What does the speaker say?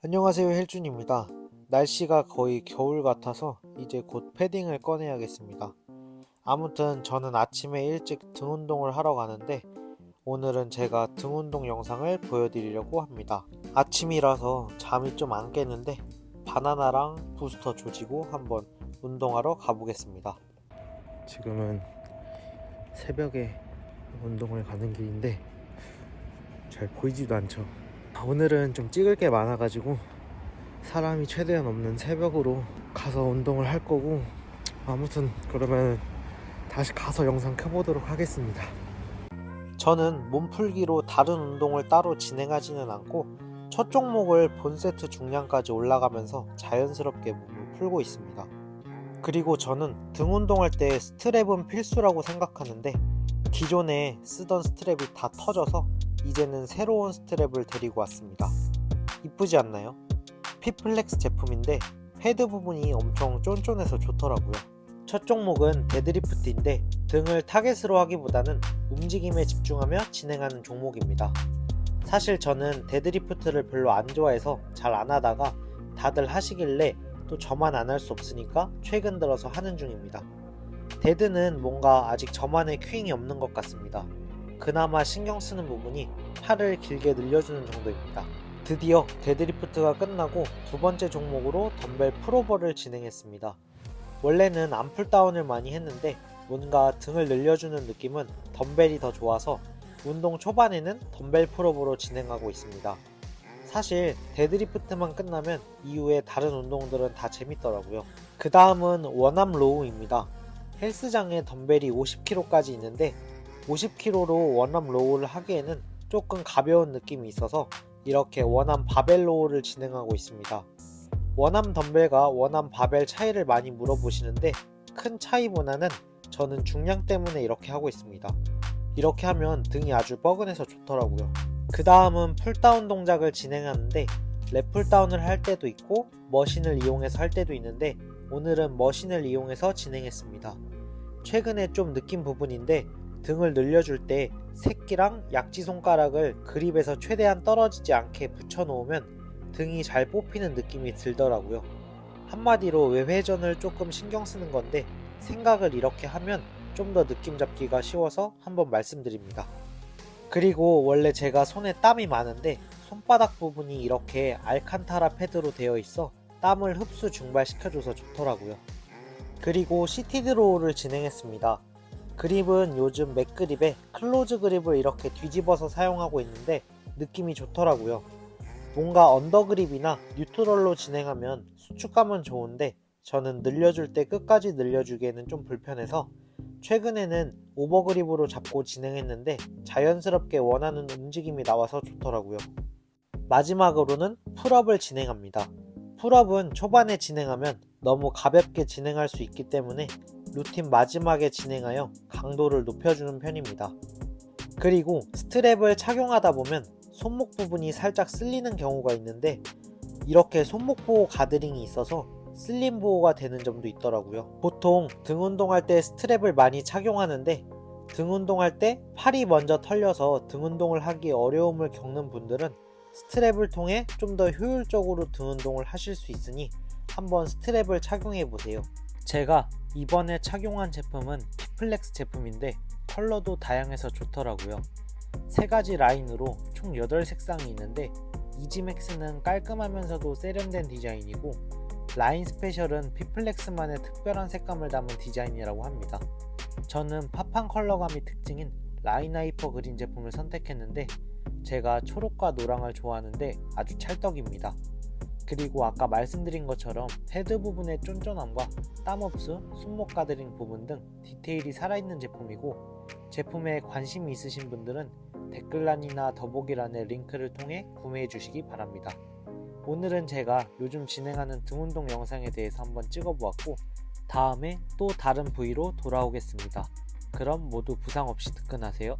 안녕하세요 헬준입니다. 날씨가 거의 겨울 같아서 이제 곧 패딩을 꺼내야겠습니다. 아무튼 저는 아침에 일찍 등 운동을 하러 가는데 오늘은 제가 등 운동 영상을 보여드리려고 합니다. 아침이라서 잠이 좀 안 깨는데 바나나랑 부스터 조지고 한번 운동하러 가보겠습니다. 지금은 새벽에 운동을 가는 길인데 잘 보이지도 않죠. 오늘은 좀 찍을 게 많아가지고 사람이 최대한 없는 새벽으로 가서 운동을 할 거고 아무튼 그러면 다시 가서 영상 켜보도록 하겠습니다. 저는 몸풀기로 다른 운동을 따로 진행하지는 않고 첫 종목을 본 세트 중량까지 올라가면서 자연스럽게 몸을 풀고 있습니다. 그리고 저는 등 운동할 때 스트랩은 필수라고 생각하는데 기존에 쓰던 스트랩이 다 터져서 이제는 새로운 스트랩을 데리고 왔습니다. 이쁘지 않나요? 피플렉스 제품인데 헤드 부분이 엄청 쫀쫀해서 좋더라고요. 첫 종목은 데드리프트인데 등을 타겟으로 하기보다는 움직임에 집중하며 진행하는 종목입니다. 사실 저는 데드리프트를 별로 안 좋아해서 잘 안 하다가 다들 하시길래 또 저만 안 할 수 없으니까 최근 들어서 하는 중입니다. 데드는 뭔가 아직 저만의 큐잉이 없는 것 같습니다. 그나마 신경 쓰는 부분이 팔을 길게 늘려주는 정도입니다. 드디어 데드리프트가 끝나고 두 번째 종목으로 덤벨 풀오버를 진행했습니다. 원래는 암풀다운을 많이 했는데 뭔가 등을 늘려주는 느낌은 덤벨이 더 좋아서 운동 초반에는 덤벨 풀오버로 진행하고 있습니다. 사실 데드리프트만 끝나면 이후에 다른 운동들은 다 재밌더라고요. 그 다음은 원암 로우입니다. 헬스장에 덤벨이 50kg까지 있는데 50kg로 원암 로우를 하기에는 조금 가벼운 느낌이 있어서 이렇게 원암 바벨 로우를 진행하고 있습니다. 원암 덤벨과 원암 바벨 차이를 많이 물어보시는데 큰 차이보다는 저는 중량 때문에 이렇게 하고 있습니다. 이렇게 하면 등이 아주 뻐근해서 좋더라고요. 그 다음은 풀다운 동작을 진행하는데 랩풀다운을 할 때도 있고 머신을 이용해서 할 때도 있는데 오늘은 머신을 이용해서 진행했습니다. 최근에 좀 느낀 부분인데 등을 늘려줄 때 새끼랑 약지 손가락을 그립에서 최대한 떨어지지 않게 붙여놓으면 등이 잘 뽑히는 느낌이 들더라고요. 한마디로 외회전을 조금 신경 쓰는 건데 생각을 이렇게 하면 좀 더 느낌 잡기가 쉬워서 한번 말씀드립니다. 그리고 원래 제가 손에 땀이 많은데 손바닥 부분이 이렇게 알칸타라 패드로 되어 있어 땀을 흡수 증발시켜줘서 좋더라고요. 그리고 시티 드로우를 진행했습니다. 그립은 요즘 맥그립에 클로즈 그립을 이렇게 뒤집어서 사용하고 있는데 느낌이 좋더라고요. 뭔가 언더그립이나 뉴트럴로 진행하면 수축감은 좋은데 저는 늘려줄 때 끝까지 늘려주기에는 좀 불편해서 최근에는 오버그립으로 잡고 진행했는데 자연스럽게 원하는 움직임이 나와서 좋더라고요. 마지막으로는 풀업을 진행합니다. 풀업은 초반에 진행하면 너무 가볍게 진행할 수 있기 때문에 루틴 마지막에 진행하여 강도를 높여주는 편입니다. 그리고 스트랩을 착용하다 보면 손목 부분이 살짝 쓸리는 경우가 있는데 이렇게 손목 보호 가드링이 있어서 슬림 보호가 되는 점도 있더라고요. 보통 등 운동할 때 스트랩을 많이 착용하는데 등 운동할 때 팔이 먼저 털려서 등 운동을 하기 어려움을 겪는 분들은 스트랩을 통해 좀 더 효율적으로 등 운동을 하실 수 있으니 한번 스트랩을 착용해 보세요. 제가 이번에 착용한 제품은 피플렉스 제품인데 컬러도 다양해서 좋더라고요. 세 가지 라인으로 총 8색상이 있는데 이지맥스는 깔끔하면서도 세련된 디자인이고 라인 스페셜은 피플렉스만의 특별한 색감을 담은 디자인이라고 합니다. 저는 팝한 컬러감이 특징인 라인 하이퍼 그린 제품을 선택했는데 제가 초록과 노랑을 좋아하는데 아주 찰떡입니다. 그리고 아까 말씀드린 것처럼 헤드 부분의 쫀쫀함과 땀 흡수, 손목 가드링 부분 등 디테일이 살아있는 제품이고 제품에 관심이 있으신 분들은 댓글란이나 더보기란의 링크를 통해 구매해 주시기 바랍니다. 오늘은 제가 요즘 진행하는 등 운동 영상에 대해서 한번 찍어보았고 다음에 또 다른 부위로 돌아오겠습니다. 그럼 모두 부상 없이 득근하세요.